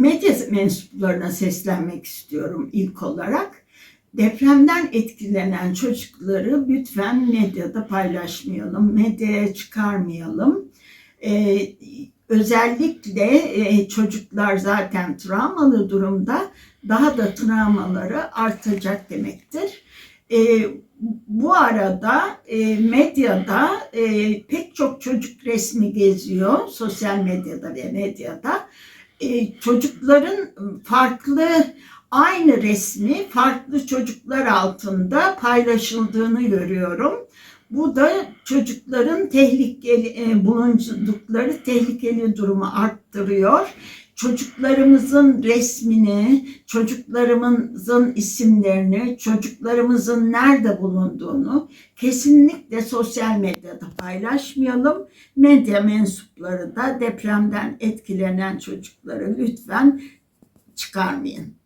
medya mensuplarına seslenmek istiyorum ilk olarak. Depremden etkilenen çocukları lütfen medyada paylaşmayalım, medyaya çıkarmayalım. Ee, özellikle e, çocuklar zaten travmalı durumda, daha da travmaları artacak demektir. Ee, bu arada e, medyada e, pek çok çocuk resmi geziyor, sosyal medyada ve medyada. E, çocukların farklı aynı resmi farklı çocuklar altında paylaşıldığını görüyorum. Bu da çocukların tehlikeli e, bulundukları tehlikeli durumu arttırıyor. Çocuklarımızın resmini, çocuklarımızın isimlerini, çocuklarımızın nerede bulunduğunu kesinlikle sosyal medyada paylaşmayalım. Medya mensupları da depremden etkilenen çocukları lütfen çıkarmayın.